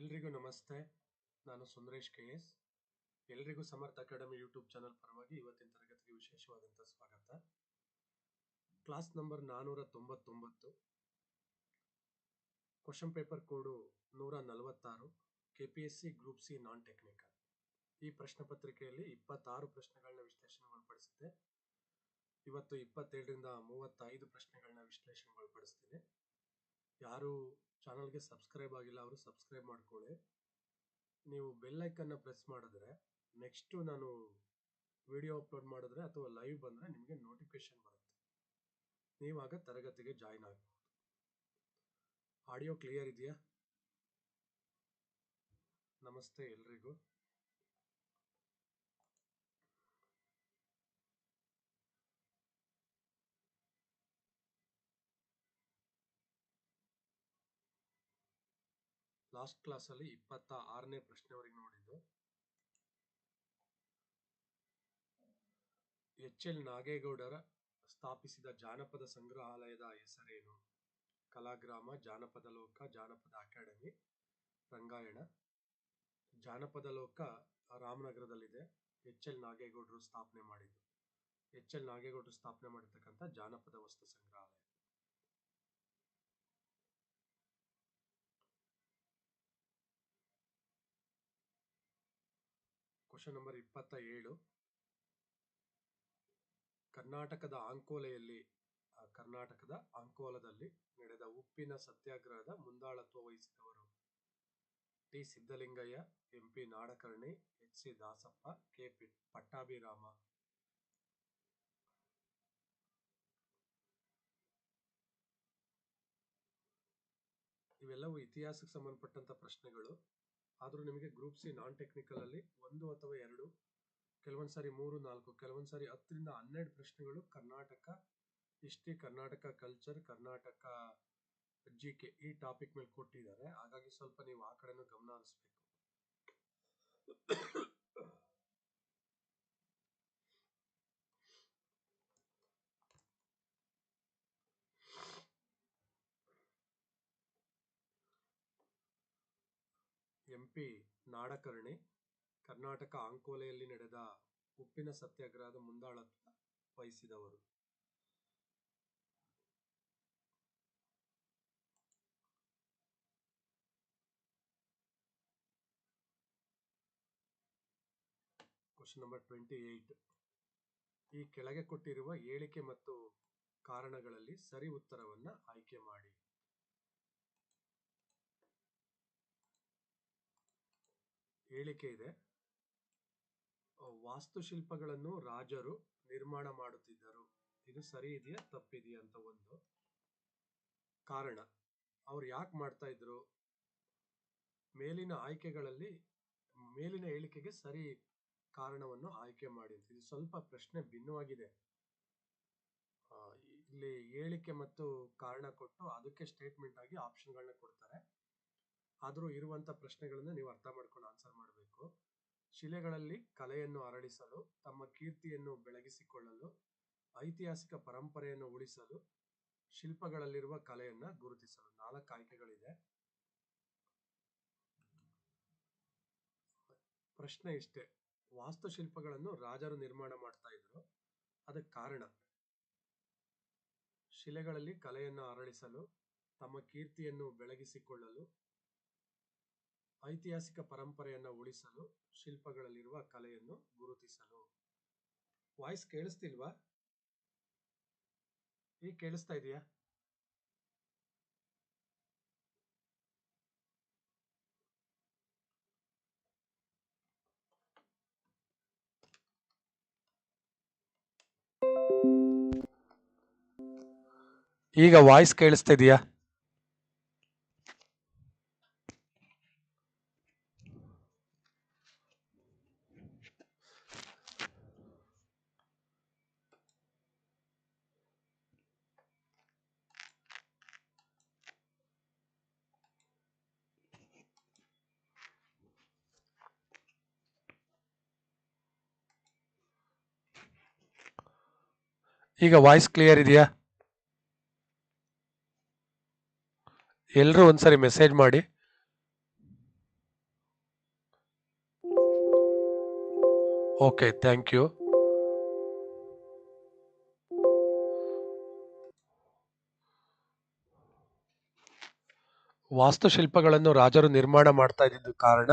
ಎಲ್ರಿಗೂ ನಮಸ್ತೆ. ನಾನು ಸುಂದರೇಶ್ ಕೆ ಎಸ್. ಎಲ್ರಿಗೂ ಸಮರ್ಥ ಅಕಾಡೆಮಿ ಯೂಟ್ಯೂಬ್ ಚಾನಲ್ ಪರವಾಗಿ ಇವತ್ತಿನ ತರಗತಿಗೆ ವಿಶೇಷವಾದಂಥ ಸ್ವಾಗತ. ಕ್ಲಾಸ್ ನಂಬರ್ ನಾನ್ನೂರ ತೊಂಬತ್ತೊಂಬತ್ತು ಕ್ವಶನ್ ಪೇಪರ್ ಕೋಡು ನೂರ ನಲವತ್ತಾರು K P S C group C non technical ಈ ಪ್ರಶ್ನೆ ಪತ್ರಿಕೆಯಲ್ಲಿ ಇಪ್ಪತ್ತಾರು ಪ್ರಶ್ನೆಗಳನ್ನ ವಿಶ್ಲೇಷಣೆ ಒಳಪಡಿಸಿದ್ದೆ ಇವತ್ತು ಇಪ್ಪತ್ತೇಳರಿಂದ ಮೂವತ್ತೈದು ಪ್ರಶ್ನೆಗಳನ್ನ ವಿಶ್ಲೇಷಣೆಗೊಳಪಡಿಸ್ತೀನಿ ಯಾರು ಚಾನಲ್ಗೆ ಸಬ್ಸ್ಕ್ರೈಬ್ ಆಗಿಲ್ಲ, ಅವರು ಸಬ್ಸ್ಕ್ರೈಬ್ ಮಾಡ್ಕೊಳ್ಳಿ. ನೀವು ಬೆಲ್ ಐಕನ್ನ ಪ್ರೆಸ್ ಮಾಡಿದ್ರೆ, ನೆಕ್ಸ್ಟು ನಾನು ವಿಡಿಯೋ ಅಪ್ಲೋಡ್ ಮಾಡಿದ್ರೆ ಅಥವಾ ಲೈವ್ ಬಂದರೆ ನಿಮಗೆ ನೋಟಿಫಿಕೇಶನ್ ಬರುತ್ತೆ. ನೀವಾಗ ತರಗತಿಗೆ ಜಾಯಿನ್ ಆಗ್ಬೋದು. ಆಡಿಯೋ ಕ್ಲಿಯರ್ ಇದೆಯಾ? ನಮಸ್ತೆ ಎಲ್ರಿಗೂ. ಲಾಸ್ಟ್ ಕ್ಲಾಸಲ್ಲಿ ಇಪ್ಪತ್ತ ಆರನೇ ಪ್ರಶ್ನೆವರೆಗೆ ನೋಡಿದ್ದು. ಎಚ್ ಎಲ್ ನಾಗೇಗೌಡರ ಸ್ಥಾಪಿಸಿದ ಜಾನಪದ ಸಂಗ್ರಹಾಲಯದ ಹೆಸರೇನು? ಕಲಾಗ್ರಾಮ, ಜಾನಪದ ಲೋಕ, ಜಾನಪದ ಅಕಾಡೆಮಿ, ರಂಗಾಯಣ. ಜಾನಪದ ಲೋಕ ರಾಮನಗರದಲ್ಲಿದೆ. ಎಚ್ ಎಲ್ ನಾಗೇಗೌಡರು ಸ್ಥಾಪನೆ ಮಾಡಿದ್ದು. ಎಚ್ ಎಲ್ ನಾಗೇಗೌಡರು ಸ್ಥಾಪನೆ ಮಾಡಿರ್ತಕ್ಕಂಥ ಜಾನಪದ ವಸ್ತು ಸಂಗ್ರಹಾಲಯ. ಕ್ವಶನ್ ನಂಬರ್ ಇಪ್ಪತ್ತ ಏಳು ಕರ್ನಾಟಕದ ಅಂಕೋಲೆಯಲ್ಲಿ ಕರ್ನಾಟಕದ ಅಂಕೋಲದಲ್ಲಿ ನಡೆದ ಉಪ್ಪಿನ ಸತ್ಯಾಗ್ರಹದ ಮುಂದಾಳತ್ವ ವಹಿಸಿದವರು T. Siddalingaiah M. P. Nadkarni, H. C. Dasappa, K. P. Pattabhirama. ಇವೆಲ್ಲವೂ ಇತಿಹಾಸಕ್ಕೆ ಸಂಬಂಧಪಟ್ಟಂತ ಪ್ರಶ್ನೆಗಳು. ಆದರೂ ನಿಮಗೆ ಗ್ರೂಪ್ ಸಿ ನಾನ್ ಟೆಕ್ನಿಕಲ್ ಅಲ್ಲಿ ಒಂದು ಅಥವಾ ಎರಡು, ಕೆಲವೊಂದು ಸಾರಿ ಮೂರು, ನಾಲ್ಕು, ಕೆಲವೊಂದು ಸಾರಿ ಹತ್ತರಿಂದ ಹನ್ನೆರಡು ಪ್ರಶ್ನೆಗಳು Karnataka history Karnataka culture Karnataka G K ಈ ಟಾಪಿಕ್ ಮೇಲೆ ಕೊಟ್ಟಿದ್ದಾರೆ. ಹಾಗಾಗಿ ಸ್ವಲ್ಪ ನೀವು ಆ ಕಡೆನೂ ಗಮನ ಹರಿಸ್ಬೇಕು. ಎಂ ಪಿ ನಾಡಕರ್ಣಿ, ಕರ್ನಾಟಕ ಅಂಕೋಲೆಯಲ್ಲಿ ನಡೆದ ಉಪ್ಪಿನ ಸತ್ಯಾಗ್ರಹದ ಮುಂದಾಳತ್ವ ವಹಿಸಿದವರು. ಕ್ವಶನ್ ನಂಬರ್ ಟ್ವೆಂಟಿ ಏಟ್ ಈ ಕೆಳಗೆ ಕೊಟ್ಟಿರುವ ಹೇಳಿಕೆ ಮತ್ತು ಕಾರಣಗಳಲ್ಲಿ ಸರಿ ಉತ್ತರವನ್ನು ಆಯ್ಕೆ ಮಾಡಿ. ಹೇಳಿಕೆ ಇದೆ. ವಾಸ್ತುಶಿಲ್ಪಗಳನ್ನು ರಾಜರು ನಿರ್ಮಾಣ ಮಾಡುತ್ತಿದ್ದರು. ಇದು ಸರಿ ಇದೆಯಾ, ತಪ್ಪಿದೆಯಾ ಅಂತ ಒಂದು ಕಾರಣ. ಅವ್ರು ಯಾಕೆ ಮಾಡ್ತಾ ಇದ್ರು? ಮೇಲಿನ ಆಯ್ಕೆಗಳಲ್ಲಿ, ಮೇಲಿನ ಹೇಳಿಕೆಗೆ ಸರಿ ಕಾರಣವನ್ನು ಆಯ್ಕೆ ಮಾಡಿ ಇದು ಸ್ವಲ್ಪ ಪ್ರಶ್ನೆ ಭಿನ್ನವಾಗಿದೆ. ಇಲ್ಲಿ ಹೇಳಿಕೆ ಮತ್ತು ಕಾರಣ ಕೊಟ್ಟು ಅದಕ್ಕೆ ಸ್ಟೇಟ್ಮೆಂಟ್ ಆಗಿ ಆಪ್ಷನ್ಗಳನ್ನ ಕೊಡ್ತಾರೆ. ಆದರೂ ಇರುವಂತ ಪ್ರಶ್ನೆಗಳನ್ನು ನೀವು ಅರ್ಥ ಮಾಡ್ಕೊಂಡು ಆನ್ಸರ್ ಮಾಡಬೇಕು. ಶಿಲೆಗಳಲ್ಲಿ ಕಲೆಯನ್ನು ಅರಳಿಸಲು, ತಮ್ಮ ಕೀರ್ತಿಯನ್ನು ಬೆಳಗಿಸಿಕೊಳ್ಳಲು, ಐತಿಹಾಸಿಕ ಪರಂಪರೆಯನ್ನು ಉಳಿಸಲು, ಶಿಲ್ಪಗಳಲ್ಲಿರುವ ಕಲೆಯನ್ನ ಗುರುತಿಸಲು ನಾಲ್ಕು ಆಯ್ಕೆಗಳಿದೆ ಪ್ರಶ್ನೆ ಇಷ್ಟೇ. ವಾಸ್ತುಶಿಲ್ಪಗಳನ್ನು ರಾಜರು ನಿರ್ಮಾಣ ಮಾಡ್ತಾ ಇದ್ರು. ಅದಕ್ಕೆ ಕಾರಣ? ಶಿಲೆಗಳಲ್ಲಿ ಕಲೆಯನ್ನು ಅರಳಿಸಲು, ತಮ್ಮ ಕೀರ್ತಿಯನ್ನು ಬೆಳಗಿಸಿಕೊಳ್ಳಲು ಐತಿಹಾಸಿಕ ಪರಂಪರೆಯನ್ನು ಉಳಿಸಲು ಶಿಲ್ಪಗಳಲ್ಲಿರುವ ಕಲೆಯನ್ನು ಗುರುತಿಸಲು. ವಾಯ್ಸ್ ಕೇಳಿಸ್ತಿಲ್ವಾ? ಈಗ ಕೇಳಿಸ್ತಾ ಇದೆಯಾ? ಈಗ ವಾಯ್ಸ್ ಕೇಳಿಸ್ತಾ ಇದೆಯಾ? ಈಗ ವಾಯ್ಸ್ ಕ್ಲಿಯರ್ ಇದೆಯಾ? ಎಲ್ಲರೂ ಒಂದ್ಸರಿ ಮೆಸೇಜ್ ಮಾಡಿ. ಓಕೆ ಥ್ಯಾಂಕ್ ಯು ವಾಸ್ತುಶಿಲ್ಪಗಳನ್ನು ರಾಜರು ನಿರ್ಮಾಣ ಮಾಡ್ತಾ ಇದ್ದಿದ್ದ ಕಾರಣ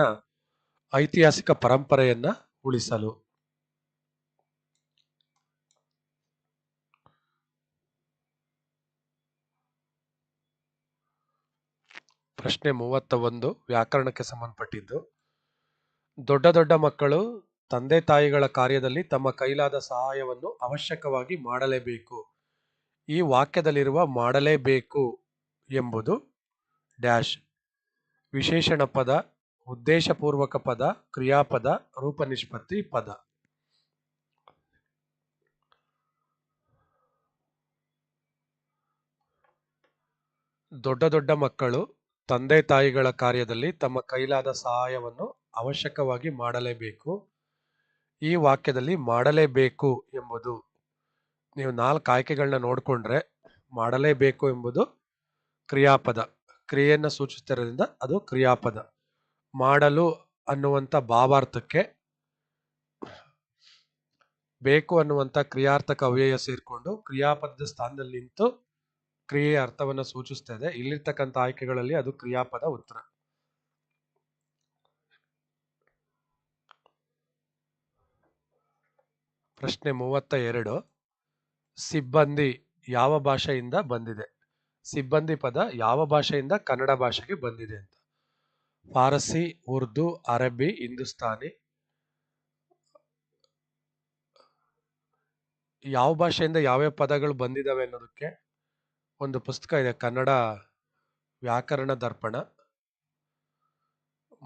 ಐತಿಹಾಸಿಕ ಪರಂಪರೆಯನ್ನ ಉಳಿಸಲು. ಪ್ರಶ್ನೆ ಮೂವತ್ತ ಒಂದು ವ್ಯಾಕರಣಕ್ಕೆ ಸಂಬಂಧಪಟ್ಟಿದ್ದು. ದೊಡ್ಡ ದೊಡ್ಡ ಮಕ್ಕಳು ತಂದೆ ತಾಯಿಗಳ ಕಾರ್ಯದಲ್ಲಿ ತಮ್ಮ ಕೈಲಾದ ಸಹಾಯವನ್ನು ಅವಶ್ಯಕವಾಗಿ ಮಾಡಲೇಬೇಕು. ಈ ವಾಕ್ಯದಲ್ಲಿರುವ ಮಾಡಲೇಬೇಕು ಎಂಬುದು ಡ್ಯಾಶ್. ವಿಶೇಷಣ ಪದ, ಉದ್ದೇಶಪೂರ್ವಕ ಪದ, ಕ್ರಿಯಾಪದ ರೂಪನಿಷ್ಪತ್ತಿ ಪದ. ದೊಡ್ಡ ದೊಡ್ಡ ಮಕ್ಕಳು ತಂದೆ ತಾಯಿಗಳ ಕಾರ್ಯದಲ್ಲಿ ತಮ್ಮ ಕೈಲಾದ ಸಹಾಯವನ್ನು ಅವಶ್ಯಕವಾಗಿ ಮಾಡಲೇಬೇಕು. ಈ ವಾಕ್ಯದಲ್ಲಿ ಮಾಡಲೇಬೇಕು ಎಂಬುದು, ನೀವು ನಾಲ್ಕು ಆಯ್ಕೆಗಳನ್ನ ನೋಡಿಕೊಂಡ್ರೆ ಮಾಡಲೇಬೇಕು ಎಂಬುದು ಕ್ರಿಯಾಪದ. ಕ್ರಿಯೆಯನ್ನು ಸೂಚಿಸುತ್ತಿರೋದ್ರಿಂದ ಅದು ಕ್ರಿಯಾಪದ. ಮಾಡಲು ಅನ್ನುವಂಥ ಭಾವಾರ್ಥಕ್ಕೆ ಬೇಕು ಅನ್ನುವಂಥ ಕ್ರಿಯಾರ್ಥಕ ಅವ್ಯಯ ಸೇರಿಕೊಂಡು ಕ್ರಿಯಾಪದದ ಸ್ಥಾನದಲ್ಲಿ ನಿಂತು ಕ್ರಿಯೆಯ ಅರ್ಥವನ್ನು ಸೂಚಿಸ್ತಾ ಇದೆ ಇಲ್ಲಿರ್ತಕ್ಕಂಥ ಆಯ್ಕೆಗಳಲ್ಲಿ ಅದು ಕ್ರಿಯಾಪದ ಉತ್ತರ. ಪ್ರಶ್ನೆ ಮೂವತ್ತ ಎರಡು ಸಿಬ್ಬಂದಿ ಯಾವ ಭಾಷೆಯಿಂದ ಬಂದಿದೆ? ಸಿಬ್ಬಂದಿ ಪದ ಯಾವ ಭಾಷೆಯಿಂದ ಕನ್ನಡ ಭಾಷೆಗೆ ಬಂದಿದೆ ಅಂತ. ಫಾರಸಿ, ಉರ್ದು, ಅರಬ್ಬಿ, ಹಿಂದೂಸ್ತಾನಿ. ಯಾವ ಭಾಷೆಯಿಂದ ಯಾವ್ಯಾವ ಪದಗಳು ಬಂದಿದ್ದಾವೆ ಅನ್ನೋದಕ್ಕೆ ಒಂದು ಪುಸ್ತಕ ಇದೆ, ಕನ್ನಡ ವ್ಯಾಕರಣ ದರ್ಪಣ.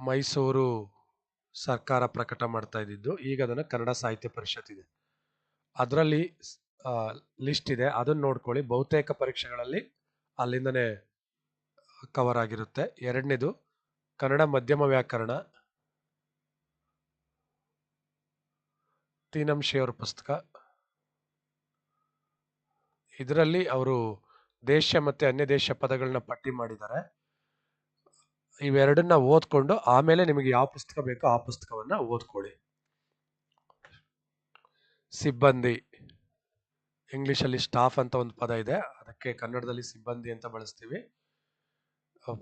ಮೈಸೂರು ಸರ್ಕಾರ ಪ್ರಕಟ ಮಾಡ್ತಾ ಇದ್ದಿದ್ದು, ಈಗ ಅದನ್ನು ಕನ್ನಡ ಸಾಹಿತ್ಯ ಪರಿಷತ್ ಇದೆ. ಅದರಲ್ಲಿ ಲಿಸ್ಟ್ ಇದೆ, ಅದನ್ನ ನೋಡ್ಕೊಳ್ಳಿ. ಬಹುತೇಕ ಪರೀಕ್ಷೆಗಳಲ್ಲಿ ಅಲ್ಲಿಂದನೇ ಕವರ್ ಆಗಿರುತ್ತೆ. ಎರಡನೇದು, ಕನ್ನಡ ಮಧ್ಯಮ ವ್ಯಾಕರಣ. ತೀನಂಶಿಯವರ ಪುಸ್ತಕ. ಇದರಲ್ಲಿ ಅವರು ದೇಶ ಮತ್ತೆ ಅನ್ಯ ದೇಶ ಪದಗಳನ್ನ ಪಟ್ಟಿ ಮಾಡಿದ್ದಾರೆ. ಇವೆರಡನ್ನ ಓದ್ಕೊಂಡು ಆಮೇಲೆ ನಿಮಗೆ ಯಾವ ಪುಸ್ತಕ ಬೇಕೋ ಆ ಪುಸ್ತಕವನ್ನ ಓದ್ಕೊಳ್ಳಿ. ಸಿಬ್ಬಂದಿ. ಇಂಗ್ಲಿಷಲ್ಲಿ ಸ್ಟಾಫ್ ಅಂತ ಒಂದು ಪದ ಇದೆ. ಅದಕ್ಕೆ ಕನ್ನಡದಲ್ಲಿ ಸಿಬ್ಬಂದಿ ಅಂತ ಬಳಸ್ತೀವಿ.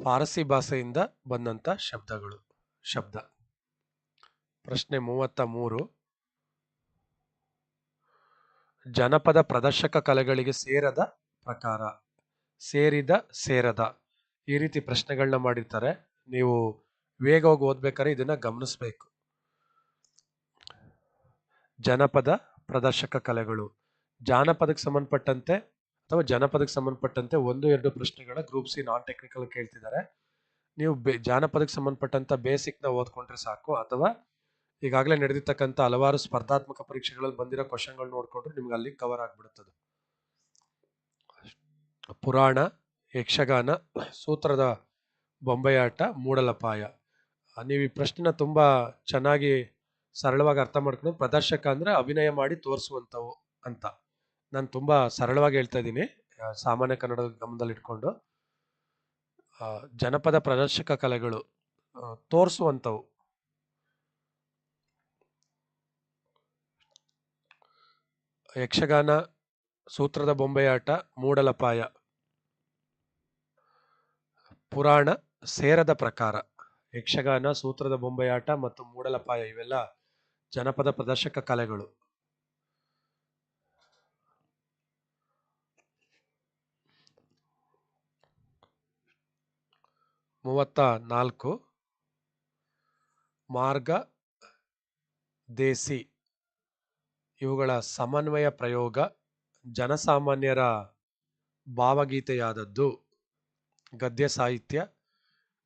ಫಾರಸಿ ಭಾಷೆಯಿಂದ ಬಂದಂತ ಶಬ್ದಗಳು, ಶಬ್ದ. ಪ್ರಶ್ನೆ ಮೂವತ್ತ ಮೂರು. ಜನಪದ ಪ್ರದರ್ಶಕ ಕಲೆಗಳಿಗೆ ಸೇರದ ಪ್ರಕಾರ. ಸೇರಿದ ಸೇರದ ಈ ರೀತಿ ಪ್ರಶ್ನೆಗಳನ್ನ ಮಾಡಿರ್ತಾರೆ. ನೀವು ವೇಗವಾಗಿ ಓದ್ಬೇಕಾದ್ರೆ ಇದನ್ನ ಗಮನಿಸಬೇಕು. ಜನಪದ ಪ್ರದರ್ಶಕ ಕಲೆಗಳು. ಜಾನಪದಕ್ಕೆ ಸಂಬಂಧಪಟ್ಟಂತೆ ಅಥವಾ ಜನಪದಕ್ಕೆ ಸಂಬಂಧಪಟ್ಟಂತೆ ಒಂದು, ಎರಡು ಪ್ರಶ್ನೆಗಳ ಗ್ರೂಪ್ ಸಿ ನಾನ್ ಟೆಕ್ನಿಕಲ್ ಕೇಳ್ತಿದ್ದಾರೆ. ನೀವು ಜಾನಪದಕ್ಕೆ ಸಂಬಂಧಪಟ್ಟಂತ ಬೇಸಿಕ್ನ ಓದ್ಕೊಂಡ್ರೆ ಸಾಕು. ಅಥವಾ ಈಗಾಗಲೇ ನಡೆದಿರ್ತಕ್ಕಂಥ ಹಲವಾರು ಸ್ಪರ್ಧಾತ್ಮಕ ಪರೀಕ್ಷೆಗಳಲ್ಲಿ ಬಂದಿರೋ ಕ್ವಶನ್ಗಳು ನೋಡ್ಕೊಂಡ್ರೆ ನಿಮ್ಗೆ ಅಲ್ಲಿ ಕವರ್ ಆಗ್ಬಿಡುತ್ತದೆ. ಪುರಾಣ, ಯಕ್ಷಗಾನ, ಸೂತ್ರದ ಬೊಂಬೆಯಾಟ, ಮೂಡಲಪಾಯ. ನೀವು ಈ ಪ್ರಶ್ನೆನ ತುಂಬ ಚೆನ್ನಾಗಿ ಸರಳವಾಗಿ ಅರ್ಥ ಮಾಡ್ಕೊಂಡು ಪ್ರದರ್ಶಕ ಅಂದರೆ ಅಭಿನಯ ಮಾಡಿ ತೋರಿಸುವಂಥವು ಅಂತ. ನಾನು ತುಂಬ ಸರಳವಾಗಿ ಹೇಳ್ತಾ ಇದ್ದೀನಿ. ಸಾಮಾನ್ಯ ಕನ್ನಡದ ಗಮನದಲ್ಲಿ ಇಟ್ಕೊಂಡು. ಜನಪದ ಪ್ರದರ್ಶಕ ಕಲೆಗಳು ತೋರಿಸುವಂಥವು ಯಕ್ಷಗಾನ, ಸೂತ್ರದ ಬೊಂಬೆಯಾಟ, ಮೂಡಲಪಾಯ. ಪುರಾಣ ಸೇರದ ಪ್ರಕಾರ, ಯಕ್ಷಗಾನ, ಸೂತ್ರದ ಬೊಂಬೆಯಾಟ ಮತ್ತು ಮೂಡಲಪಾಯ ಇವೆಲ್ಲ ಜನಪದ ಪ್ರದರ್ಶಕ ಕಲೆಗಳು. ಮೂವತ್ತ ನಾಲ್ಕು, ಮಾರ್ಗ, ದೇಸಿ, ಇವುಗಳ ಸಮನ್ವಯ ಪ್ರಯೋಗ, ಜನಸಾಮಾನ್ಯರ ಭಾವಗೀತೆಯಾದದ್ದು. ಗದ್ಯ ಸಾಹಿತ್ಯ,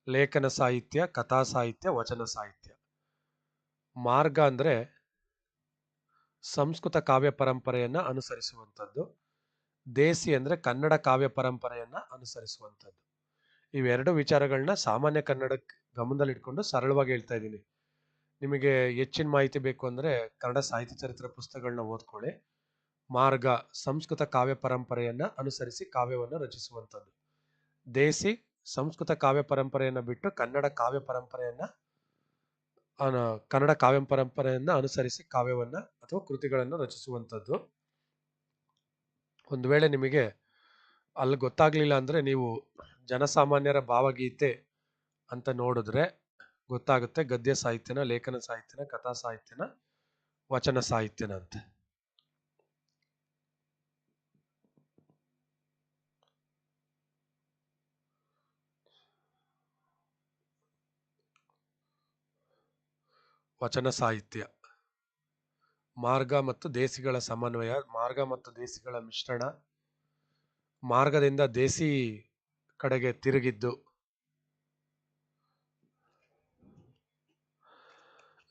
ಲೇಖನ ಸಾಹಿತ್ಯ, ಕಥಾ ಸಾಹಿತ್ಯ, ವಚನ ಸಾಹಿತ್ಯ. ಮಾರ್ಗ ಅಂದರೆ ಸಂಸ್ಕೃತ ಕಾವ್ಯ ಪರಂಪರೆಯನ್ನು ಅನುಸರಿಸುವಂಥದ್ದು. ದೇಸಿ ಅಂದರೆ ಕನ್ನಡ ಕಾವ್ಯ ಪರಂಪರೆಯನ್ನು ಅನುಸರಿಸುವಂಥದ್ದು. ಇವೆರಡು ವಿಚಾರಗಳನ್ನ ಸಾಮಾನ್ಯ ಕನ್ನಡಕ್ಕೆ ಗಮನದಲ್ಲಿಟ್ಕೊಂಡು ಸರಳವಾಗಿ ಹೇಳ್ತಾ ಇದ್ದೀನಿ. ನಿಮಗೆ ಹೆಚ್ಚಿನ ಮಾಹಿತಿ ಬೇಕು ಅಂದರೆ ಕನ್ನಡ ಸಾಹಿತ್ಯ ಚರಿತ್ರೆ ಪುಸ್ತಕಗಳನ್ನ ಓದ್ಕೊಳ್ಳಿ. ಮಾರ್ಗ ಸಂಸ್ಕೃತ ಕಾವ್ಯ ಪರಂಪರೆಯನ್ನು ಅನುಸರಿಸಿ ಕಾವ್ಯವನ್ನು ರಚಿಸುವಂಥದ್ದು. ದೇಸಿ ಸಂಸ್ಕೃತ ಕಾವ್ಯ ಪರಂಪರೆಯನ್ನು ಬಿಟ್ಟು ಕನ್ನಡ ಕಾವ್ಯ ಪರಂಪರೆಯನ್ನು ಕನ್ನಡ ಕಾವ್ಯ ಪರಂಪರೆಯನ್ನು ಅನುಸರಿಸಿ ಕಾವ್ಯವನ್ನ ಅಥವಾ ಕೃತಿಗಳನ್ನು ರಚಿಸುವಂಥದ್ದು. ಒಂದು ವೇಳೆ ನಿಮಗೆ ಅಲ್ಲಿ ಗೊತ್ತಾಗ್ಲಿಲ್ಲ ಅಂದ್ರೆ ನೀವು ಜನಸಾಮಾನ್ಯರ ಭಾವಗೀತೆ ಅಂತ ನೋಡಿದ್ರೆ ಗೊತ್ತಾಗುತ್ತೆ ಗದ್ಯ ಸಾಹಿತ್ಯನ, ಲೇಖನ ಸಾಹಿತ್ಯನ, ಕಥಾ ಸಾಹಿತ್ಯನ, ವಚನ ಸಾಹಿತ್ಯನ ಅಂತ. ವಚನ ಸಾಹಿತ್ಯ. ಮಾರ್ಗ ಮತ್ತು ದೇಸಿಗಳ ಸಮನ್ವಯ, ಮಾರ್ಗ ಮತ್ತು ದೇಸಿಗಳ ಮಿಶ್ರಣ, ಮಾರ್ಗದಿಂದ ದೇಸಿ ಕಡೆಗೆ ತಿರುಗಿದ್ದು.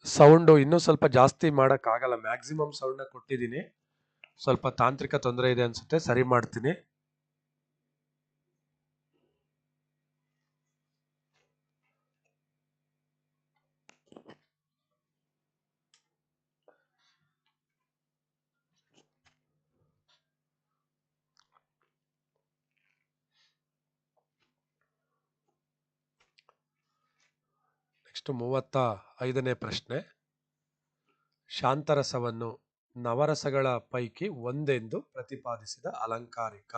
ಸೌಂಡು ಇನ್ನೂ ಸ್ವಲ್ಪ ಜಾಸ್ತಿ ಮಾಡೋಕ್ಕಾಗಲ್ಲ ಮ್ಯಾಕ್ಸಿಮಮ್ ಸೌಂಡ್ನ ಕೊಟ್ಟಿದ್ದೀನಿ. ಸ್ವಲ್ಪ ತಾಂತ್ರಿಕ ತೊಂದರೆ ಇದೆ ಅನ್ಸುತ್ತೆ, ಸರಿ ಮಾಡ್ತೀನಿ. ನೆಕ್ಸ್ಟ್ ಮೂವತ್ತ ಐದನೇ ಪ್ರಶ್ನೆ. ಶಾಂತರಸವನ್ನು ನವರಸಗಳ ಪೈಕಿ ಒಂದೆಂದು ಪ್ರತಿಪಾದಿಸಿದ ಅಲಂಕಾರಿಕ.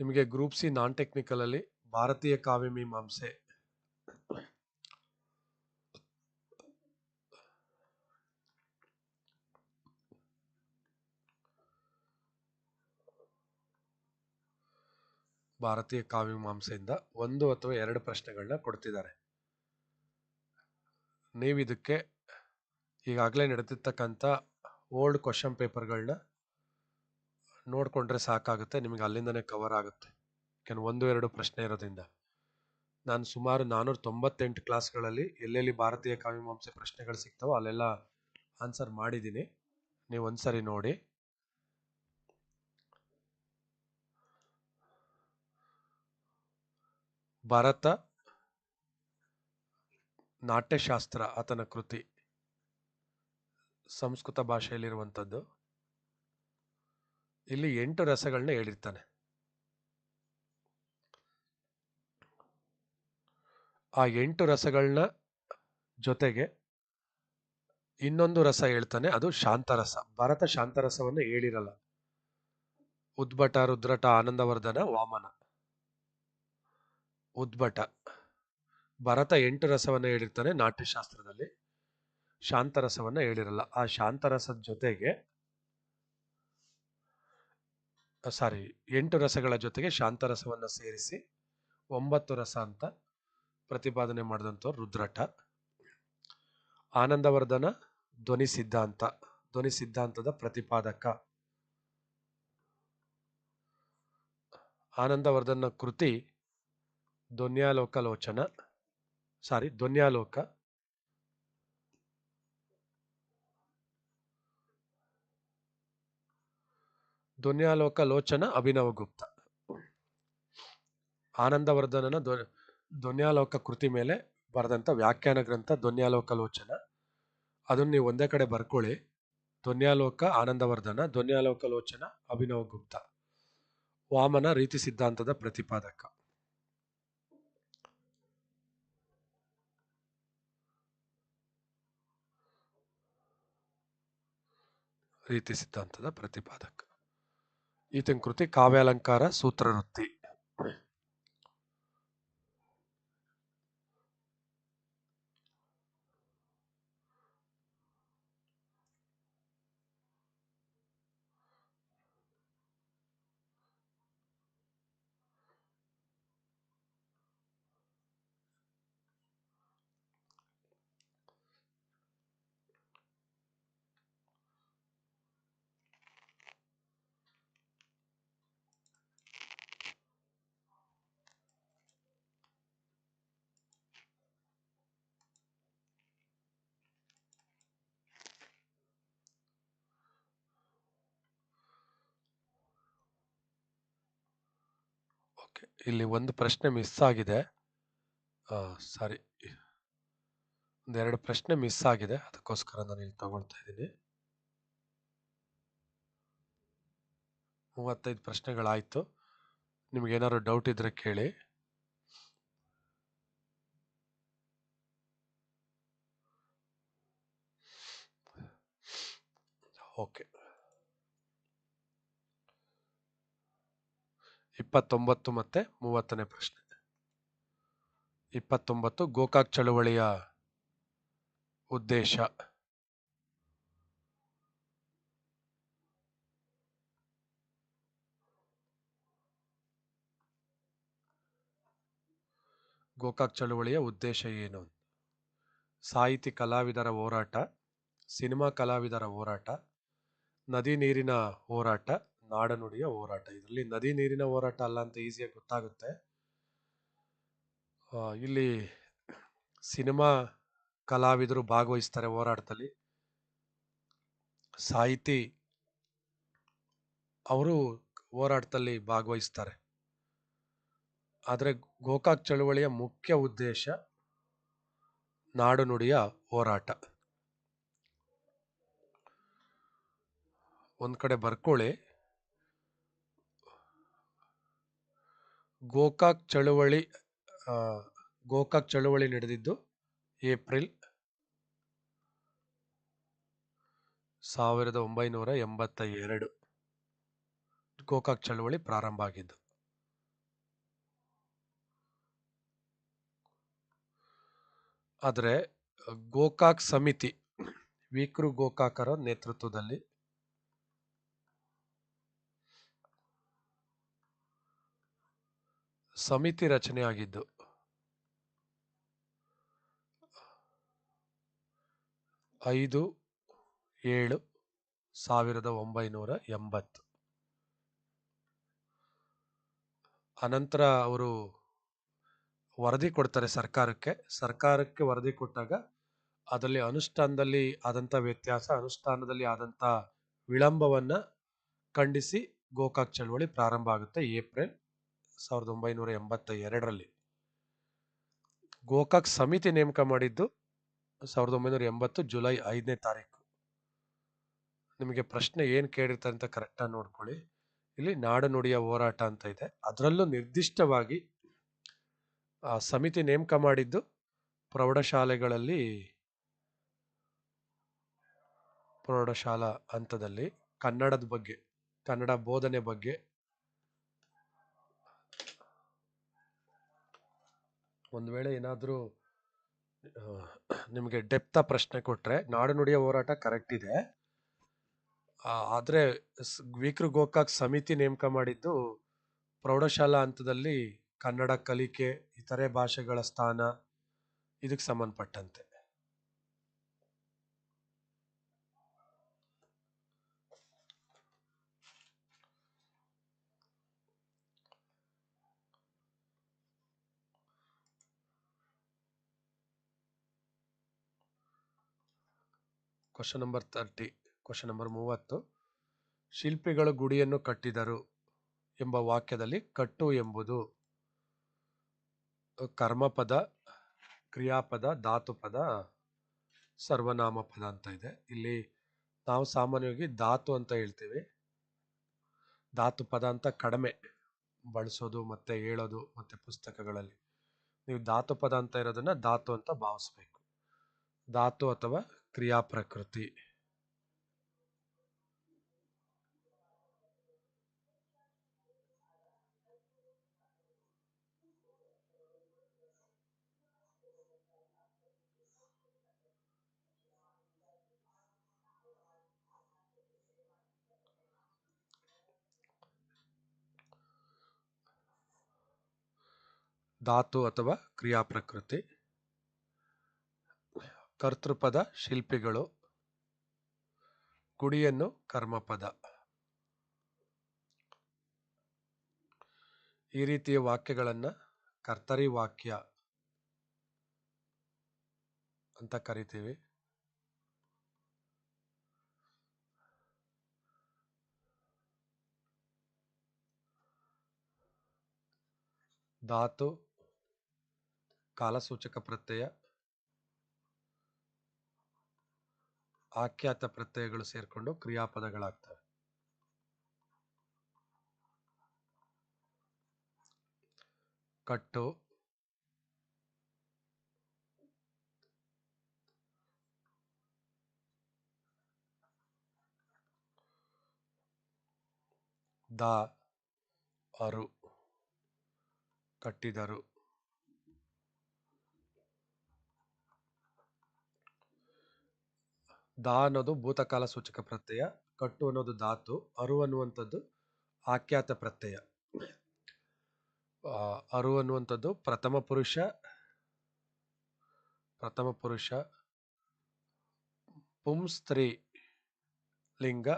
ನಿಮಗೆ ಗ್ರೂಪ್ ಸಿ ನಾನ್ ಟೆಕ್ನಿಕಲಲ್ಲಿ ಭಾರತೀಯ ಕಾವ್ಯ ಮೀಮಾಂಸೆ. ಭಾರತೀಯ ಕಾವ್ಯ ಮಾಂಸೆಯಿಂದ ಒಂದು ಅಥವಾ ಎರಡು ಪ್ರಶ್ನೆಗಳನ್ನ ಕೊಡ್ತಿದ್ದಾರೆ. ನೀವು ಇದಕ್ಕೆ ಈಗಾಗಲೇ ನಡೆದಿರ್ತಕ್ಕಂಥ ಓಲ್ಡ್ ಕ್ವಶನ್ ಪೇಪರ್ಗಳನ್ನ ನೋಡಿಕೊಂಡ್ರೆ ಸಾಕಾಗುತ್ತೆ, ನಿಮಗೆ ಅಲ್ಲಿಂದನೇ ಕವರ್ ಆಗುತ್ತೆ. ಯಾಕೆಂದ್ರೆ ಒಂದು, ಎರಡು ಪ್ರಶ್ನೆ ಇರೋದ್ರಿಂದ. ನಾನು ಸುಮಾರು ನಾನ್ನೂರ ತೊಂಬತ್ತೆಂಟು ಕ್ಲಾಸ್ಗಳಲ್ಲಿ ಎಲ್ಲೆಲ್ಲಿ ಭಾರತೀಯ ಕಾವ್ಯಮಾಂಸೆ ಪ್ರಶ್ನೆಗಳು ಸಿಗ್ತಾವೋ ಅಲ್ಲೆಲ್ಲ ಆನ್ಸರ್ ಮಾಡಿದ್ದೀನಿ. ನೀವು ಒಂದ್ಸರಿ ನೋಡಿ. ಭರತ ನಾಟ್ಯಶಾಸ್ತ್ರ ಆತನ ಕೃತಿ. ಸಂಸ್ಕೃತ ಭಾಷೆಯಲ್ಲಿರುವಂಥದ್ದು. ಇಲ್ಲಿ ಎಂಟು ರಸಗಳನ್ನ ಹೇಳಿರ್ತಾನೆ. ಆ ಎಂಟು ರಸಗಳನ್ನ ಜೊತೆಗೆ ಇನ್ನೊಂದು ರಸ ಹೇಳ್ತಾನೆ, ಅದು ಶಾಂತರಸ. ಭರತ ಶಾಂತರಸವನ್ನು ಹೇಳಿರಲ್ಲ. ಉದ್ಭಟ, ರುದ್ರಟ, ಆನಂದವರ್ಧನ, ವಾಮನ. ಉದ್ಭಟ. ಭರತ ಎಂಟು ರಸವನ್ನ ಹೇಳಿರ್ತಾನೆ ನಾಟ್ಯಶಾಸ್ತ್ರದಲ್ಲಿ. ಶಾಂತರಸವನ್ನ ಹೇಳಿರಲ್ಲ. ಆ ಶಾಂತರಸದ ಜೊತೆಗೆ, ಸಾರಿ, ಎಂಟು ರಸಗಳ ಜೊತೆಗೆ ಶಾಂತರಸವನ್ನು ಸೇರಿಸಿ ಒಂಬತ್ತು ರಸ ಅಂತ ಪ್ರತಿಪಾದನೆ ಮಾಡಿದಂಥವ್ರು ರುದ್ರಟ. ಆನಂದವರ್ಧನ ಧ್ವನಿ ಸಿದ್ಧಾಂತ. ಧ್ವನಿ ಸಿದ್ಧಾಂತದ ಪ್ರತಿಪಾದಕ. ಆನಂದವರ್ಧನ ಕೃತಿ ಧ್ವನ್ಯಾಲೋಕಲೋಚನ. ಸಾರಿ, ಧ್ವನ್ಯಾಲೋಕ. ಧ್ವನ್ಯಾಲೋಕ ಲೋಚನ ಅಭಿನವಗುಪ್ತ ಆನಂದವರ್ಧನನ ಧ್ವ, ಧ್ವನ್ಯಾಲೋಕ ಕೃತಿ ಮೇಲೆ ಬರೆದಂಥ ವ್ಯಾಖ್ಯಾನ ಗ್ರಂಥ ಧ್ವನ್ಯಾಲೋಕ ಲೋಚನ. ಅದನ್ನು ನೀವು ಒಂದೇ ಕಡೆ ಬರ್ಕೊಳ್ಳಿ. ಧ್ವನ್ಯಾಲೋಕ ಆನಂದವರ್ಧನ, ಧ್ವನ್ಯಾಲೋಕ ಲೋಚನ ಅಭಿನವಗುಪ್ತ ವಾಮನ ರೀತಿ ಸಿದ್ಧಾಂತದ ಪ್ರತಿಪಾದಕ. ರೀತಿ ಸಿದ್ಧಾಂತದ ಪ್ರತಿಪಾದಕ. ಈತನ ಕೃತಿ ಕಾವ್ಯಾಲಂಕಾರ ಸೂತ್ರವೃತ್ತಿ. ಓಕೆ, ಇಲ್ಲಿ ಒಂದು ಪ್ರಶ್ನೆ ಮಿಸ್ ಆಗಿದೆ. ಸಾರಿ. ಒಂದೆರಡು ಪ್ರಶ್ನೆ ಮಿಸ್ ಆಗಿದೆ. ಅದಕ್ಕೋಸ್ಕರ ನಾನು ಇಲ್ಲಿ ತಗೊಳ್ತಾ ಇದ್ದೀನಿ. ಮೂವತ್ತೈದು ಪ್ರಶ್ನೆಗಳಾಯಿತು. ನಿಮಗೇನಾದ್ರು ಡೌಟ್ ಇದ್ದರೆ ಕೇಳಿ. ಓಕೆ. ಇಪ್ಪತ್ತೊಂಬತ್ತು ಮತ್ತೆ ಮೂವತ್ತನೇ ಪ್ರಶ್ನೆ. ಇಪ್ಪತ್ತೊಂಬತ್ತು ಗೋಕಾಕ್ ಚಳುವಳಿಯ ಉದ್ದೇಶ. ಗೋಕಾಕ್ ಚಳುವಳಿಯ ಉದ್ದೇಶ ಏನು? ಸಾಹಿತಿ ಕಲಾವಿದರ ಹೋರಾಟ, ಸಿನಿಮಾ ಕಲಾವಿದರ ಹೋರಾಟ, ನದಿ ನೀರಿನ ಹೋರಾಟ ನಾಡನುಡಿಯ ಹೋರಾಟ. ಇದರಲ್ಲಿ ನದಿ ನೀರಿನ ಹೋರಾಟ ಅಲ್ಲ ಅಂತ ಈಸಿಯಾಗಿ ಗೊತ್ತಾಗುತ್ತೆ. ಇಲ್ಲಿ ಸಿನಿಮಾ ಕಲಾವಿದರು ಭಾಗವಹಿಸ್ತಾರೆ ಹೋರಾಟದಲ್ಲಿ. ಸಾಹಿತಿ ಅವರು ಹೋರಾಟದಲ್ಲಿ ಭಾಗವಹಿಸ್ತಾರೆ. ಆದರೆ ಗೋಕಾಕ್ ಚಳುವಳಿಯ ಮುಖ್ಯ ಉದ್ದೇಶ ನಾಡುನುಡಿಯ ಹೋರಾಟ. ಒಂದು ಕಡೆ ಬರ್ಕೊಳ್ಳಿ ಗೋಕಾಕ್ ಚಳುವಳಿ ಗೋಕಾಕ್ ಚಳುವಳಿ ನಡೆದಿದ್ದು ಏಪ್ರಿಲ್ ಸಾವಿರದ ಒಂಬೈನೂರ ಎಂಬತ್ತ ಎರಡು. ಗೋಕಾಕ್ ಚಳುವಳಿ ಪ್ರಾರಂಭ ಆಗಿದ್ದು. ಆದರೆ, ಗೋಕಾಕ್ ಸಮಿತಿ, ವಿಕ್ರು ಗೋಕಾಕರ ನೇತೃತ್ವದಲ್ಲಿ ಸಮಿತಿ ರಚನೆಯಾಗಿದ್ದು ಐದು, ಏಳು, ಸಾವಿರದ ಒಂಬೈನೂರ ಎಂಬತ್ತು. ಅನಂತರ ಅವರು ವರದಿ ಕೊಡ್ತಾರೆ ಸರ್ಕಾರಕ್ಕೆ. ಸರ್ಕಾರಕ್ಕೆ ವರದಿ ಕೊಟ್ಟಾಗ ಅದರಲ್ಲಿ ಅನುಷ್ಠಾನದಲ್ಲಿ ಆದಂಥ ವ್ಯತ್ಯಾಸ, ಅನುಷ್ಠಾನದಲ್ಲಿ ಆದಂಥ ವಿಳಂಬವನ್ನ ಖಂಡಿಸಿ ಗೋಕಾಕ್ ಚಳವಳಿ ಪ್ರಾರಂಭ ಆಗುತ್ತೆ ಏಪ್ರಿಲ್ ಸಾವಿರದ ಒಂಬೈನೂರ ಎಂಬತ್ತ ಎರಡರಲ್ಲಿ ಗೋಕಾಕ್ ಸಮಿತಿ ನೇಮಕ ಮಾಡಿದ್ದು ಸಾವಿರದ ಒಂಬೈನೂರ ಎಂಬತ್ತು ಜುಲೈ ಐದನೇ ತಾರೀಕು. ನಿಮಗೆ ಪ್ರಶ್ನೆ ಏನು ಕೇಳಿರ್ತಾರೆ ಅಂತ ಕರೆಕ್ಟಾಗಿ ನೋಡ್ಕೊಳ್ಳಿ. ಇಲ್ಲಿ ನಾಡು ನುಡಿಯ ಹೋರಾಟ ಅಂತ ಇದೆ. ಅದರಲ್ಲೂ ನಿರ್ದಿಷ್ಟವಾಗಿ, ಆ, ಸಮಿತಿ ನೇಮಕ ಮಾಡಿದ್ದು ಪ್ರೌಢಶಾಲೆಗಳಲ್ಲಿ, ಪ್ರೌಢಶಾಲಾ ಹಂತದಲ್ಲಿ ಕನ್ನಡದ ಬಗ್ಗೆ, ಕನ್ನಡ ಬೋಧನೆ ಬಗ್ಗೆ ಒಂದು ವೇಳೆ ಏನಾದರೂ ನಿಮಗೆ ಡೆಪ್ತ ಪ್ರಶ್ನೆ ಕೊಟ್ಟರೆ ನಾಡುನುಡಿಯ ಹೋರಾಟ ಕರೆಕ್ಟ್ ಇದೆ. ಆದರೆ ವಿಕ್ರು ಗೋಕಾಕ್ ಸಮಿತಿ ನೇಮಕ ಮಾಡಿದ್ದು ಪ್ರೌಢಶಾಲಾ ಹಂತದಲ್ಲಿ ಕನ್ನಡ ಕಲಿಕೆ, ಇತರೆ ಭಾಷೆಗಳ ಸ್ಥಾನ, ಇದಕ್ಕೆ ಸಂಬಂಧಪಟ್ಟಂತೆ. Question number thirty question number ಮೂವತ್ತು. ಶಿಲ್ಪಿಗಳು ಗುಡಿಯನ್ನು ಕಟ್ಟಿದರು ಎಂಬ ವಾಕ್ಯದಲ್ಲಿ ಕಟ್ಟು ಎಂಬುದು ಕರ್ಮಪದ, ಕ್ರಿಯಾಪದ, ಧಾತುಪದ, ಸರ್ವನಾಮ ಪದ ಅಂತ ಇದೆ. ಇಲ್ಲಿ ನಾವು ಸಾಮಾನ್ಯವಾಗಿ ಧಾತು ಅಂತ ಹೇಳ್ತೀವಿ. ಧಾತು ಪದ ಅಂತ ಕಡಿಮೆ ಬಳಸೋದು ಮತ್ತೆ ಹೇಳೋದು ಮತ್ತೆ ಪುಸ್ತಕಗಳಲ್ಲಿ. ನೀವು ಧಾತು ಪದ ಅಂತ ಇರೋದನ್ನ ಧಾತು ಅಂತ ಭಾವಿಸ್ಬೇಕು. ಧಾತು ಅಥವಾ क्रिया प्रकृति। धातु अथवा क्रिया प्रकृति। ಕರ್ತೃಪದ ಶಿಲ್ಪಿಗಳು. ಗುಡಿಯನ್ನು ಕರ್ಮಪದ. ಈ ರೀತಿಯ ವಾಕ್ಯಗಳನ್ನು ಕರ್ತರಿ ವಾಕ್ಯ ಅಂತ ಕರಿತೀವಿ. ಧಾತು ಕಾಲಸೂಚಕ ಪ್ರತ್ಯಯ. ಆಖ್ಯಾತ ಪ್ರತ್ಯಯಗಳು ಸೇರಿಕೊಂಡು ಕ್ರಿಯಾಪದಗಳಾಗ್ತವೆ. ಕಟ್ಟು. ದ. ಅರು. ಕಟ್ಟಿದರು. ದ ಅನ್ನೋದು ಭೂತಕಾಲ ಸೂಚಕ ಪ್ರತ್ಯಯ, ಕಟ್ಟು ಅನ್ನೋದು ಧಾತು, ಅರು ಅನ್ನುವಂಥದ್ದು ಆಖ್ಯಾತ ಪ್ರತ್ಯಯ. ಅರು ಅನ್ನುವಂಥದ್ದು ಪ್ರಥಮ ಪುರುಷ ಪ್ರಥಮ ಪುರುಷ, ಪುಂ ಸ್ತ್ರೀ ಲಿಂಗ,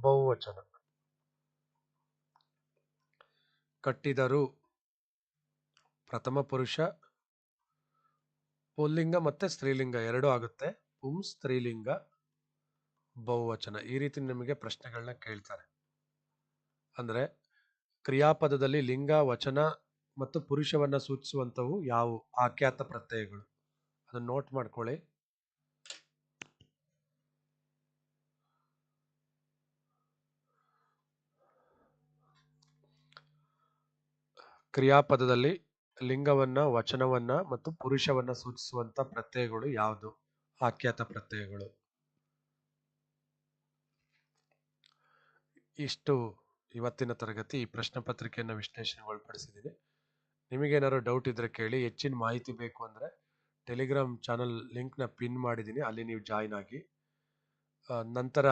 ಬಹುವಚನ. ಕಟ್ಟಿದರು, ಪ್ರಥಮ ಪುರುಷ, ಪುಲ್ಲಿಂಗ ಮತ್ತೆ ಸ್ತ್ರೀಲಿಂಗ ಎರಡೂ ಆಗುತ್ತೆ. ಪುಂ ಸ್ತ್ರೀಲಿಂಗ, ಬಹುವಚನ ಈ ರೀತಿ ನಿಮಗೆ ಪ್ರಶ್ನೆಗಳನ್ನ ಕೇಳ್ತಾರೆ. ಅಂದ್ರೆ ಕ್ರಿಯಾಪದದಲ್ಲಿ ಲಿಂಗ, ವಚನ ಮತ್ತು ಪುರುಷವನ್ನ ಸೂಚಿಸುವಂತವು ಯಾವುವು? ಆಖ್ಯಾತ ಪ್ರತ್ಯಯಗಳು. ಅದನ್ನು ನೋಟ್ ಮಾಡ್ಕೊಳ್ಳಿ. ಕ್ರಿಯಾಪದದಲ್ಲಿ ಲಿಂಗವನ್ನ, ವಚನವನ್ನ ಮತ್ತು ಪುರುಷವನ್ನ ಸೂಚಿಸುವಂತ ಪ್ರತ್ಯಯಗಳು ಯಾವುದು? ಆಖ್ಯಾತ ಪ್ರತ್ಯಯಗಳು. ಇಷ್ಟು ಇವತ್ತಿನ ತರಗತಿ. ಈ ಪ್ರಶ್ನೆ ಪತ್ರಿಕೆಯನ್ನು ವಿಶ್ಲೇಷಣೆ ಒಳಪಡಿಸಿದ್ದೀನಿ ನಿಮಗೇನಾದ್ರು ಡೌಟ್ ಇದ್ರೆ ಕೇಳಿ. ಹೆಚ್ಚಿನ ಮಾಹಿತಿ ಬೇಕು ಅಂದ್ರೆ ಟೆಲಿಗ್ರಾಮ್ ಚಾನಲ್ ಲಿಂಕ್ನ ಪಿನ್ ಮಾಡಿದ್ದೀನಿ. ಅಲ್ಲಿ ನೀವು ಜಾಯಿನ್ ಆಗಿ. ನಂತರ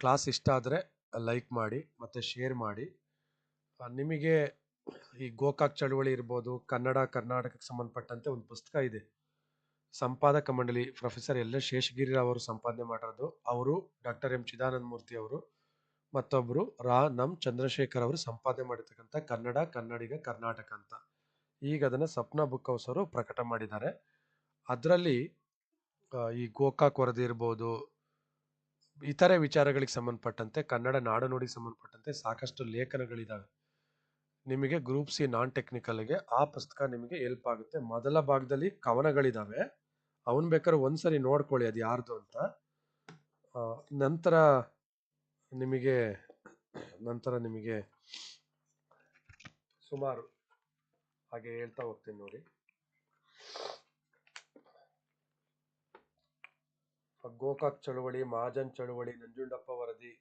ಕ್ಲಾಸ್ ಇಷ್ಟ ಆದರೆ ಲೈಕ್ ಮಾಡಿ ಮತ್ತು ಶೇರ್ ಮಾಡಿ. ನಿಮಗೆ ಈ ಗೋಕಾಕ್ ಚಳುವಳಿ ಇರ್ಬೋದು, ಕನ್ನಡ, ಕರ್ನಾಟಕಕ್ಕೆ ಸಂಬಂಧಪಟ್ಟಂತೆ ಒಂದು ಪುಸ್ತಕ ಇದೆ. ಸಂಪಾದಕ ಮಂಡಳಿ ಪ್ರೊಫೆಸರ್ ಎಲ್ ಶೇಷಗಿರಿ ಅವರು ಸಂಪಾದನೆ ಮಾಡಿರೋದು. ಅವರು ಡಾಕ್ಟರ್ ಎಂ ಚಿದಾನಂದ ಮೂರ್ತಿ ಅವರು ಮತ್ತೊಬ್ಬರು ರಾ ನಮ್ ಚಂದ್ರಶೇಖರ್ ಅವರು ಸಂಪಾದನೆ ಮಾಡಿರ್ತಕ್ಕಂಥ ಕನ್ನಡ, ಕನ್ನಡಿಗ, ಕರ್ನಾಟಕ ಅಂತ. ಈಗ ಅದನ್ನು ಸಪ್ನ ಬುಕ್ ಹೌಸ್ ಅವರು ಪ್ರಕಟ ಮಾಡಿದ್ದಾರೆ. ಅದರಲ್ಲಿ ಈ ಗೋಕಾಕ್ ವರದಿ ಇರ್ಬೋದು, ಇತರೆ ವಿಚಾರಗಳಿಗೆ ಸಂಬಂಧಪಟ್ಟಂತೆ, ಕನ್ನಡ ನಾಡುನುಡಿಗೆ ಸಂಬಂಧಪಟ್ಟಂತೆ ಸಾಕಷ್ಟು ಲೇಖನಗಳಿದಾವೆ. ನಿಮಗೆ ಗ್ರೂಪ್ ಸಿ ನಾನ್ ಟೆಕ್ನಿಕಲ್ಗೆ ಆ ಪುಸ್ತಕ ನಿಮಗೆ ಹೆಲ್ಪ್ ಆಗುತ್ತೆ. ಮೊದಲ ಭಾಗದಲ್ಲಿ ಕವನಗಳಿದ್ದಾವೆ ಅವನ್ ಬೇಕಾದ್ರೆ ಒಂದ್ಸರಿ ನೋಡ್ಕೊಳ್ಳಿ ಅದು ಯಾರ್ದು ಅಂತ. ನಂತರ ನಿಮಗೆ ನಂತರ ನಿಮಗೆ ಸುಮಾರು ಹಾಗೆ ಹೇಳ್ತಾ ಹೋಗ್ತೀನಿ ನೋಡಿ. ಗೋಕಾಕ್ ಚಳುವಳಿ ಮಹಾಜನ್ ಚಳುವಳಿ, ನಂಜುಂಡಪ್ಪ ವರದಿ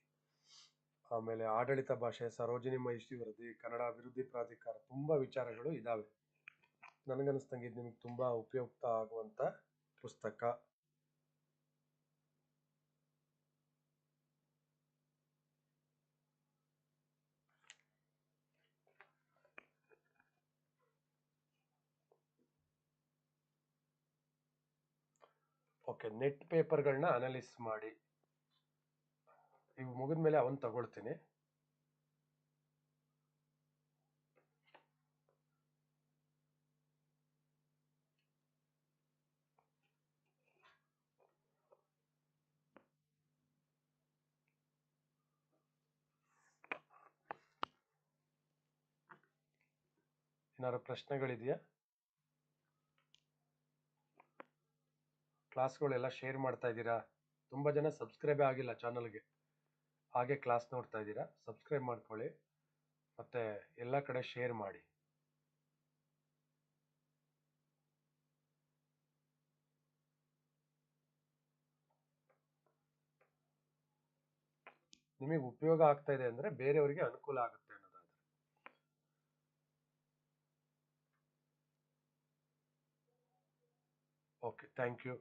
ಆಮೇಲೆ ಆಡಳಿತ ಭಾಷೆ, ಸರೋಜಿನಿ ಮಹಿಷಿ ವರದಿ ಕನ್ನಡ ಅಭಿವೃದ್ಧಿ ಪ್ರಾಧಿಕಾರ ತುಂಬಾ ವಿಚಾರಗಳು ಇದಾವೆ. ನನಗನ್ನಿಸ್ದಂಗೆ ಇದು ನಿಮಗೆ ತುಂಬಾ ಉಪಯುಕ್ತ ಆಗುವಂತ ಪುಸ್ತಕ. ಓಕೆ, ನೆಟ್ ಪೇಪರ್ಗಳನ್ನ ಅನಲಿಸ್ ಮಾಡಿ. ಇವು ಮುಗಿದ ಮೇಲೆ ಅವನ್ ತಗೊಳ್ತೀನಿ. ಏನಾದ್ರು ಪ್ರಶ್ನೆಗಳಿದೆಯಾ? ಕ್ಲಾಸ್ಗಳೆಲ್ಲ ಶೇರ್ ಮಾಡ್ತಾ ಇದ್ದೀರಾ? ತುಂಬ ಜನ ಸಬ್ಸ್ಕ್ರೈಬೇ ಆಗಿಲ್ಲ ಚಾನಲ್ಗೆ. ಹಾಗೆ ಕ್ಲಾಸ್ ನೋಡ್ತಾ ಇದ್ದೀರಾ ಸಬ್ಸ್ಕ್ರೈಬ್ ಮಾಡ್ಕೊಳ್ಳಿ, ಮತ್ತೆ ಎಲ್ಲ ಕಡೆ ಶೇರ್ ಮಾಡಿ. ನಿಮಗೆ ಉಪಯೋಗ ಆಗ್ತಾ ಇದೆ ಅಂದ್ರೆ ಬೇರೆಯವರಿಗೆ ಅನುಕೂಲ ಆಗುತ್ತೆ ಅನ್ನೋದಾದ್ರೆ. Okay thank you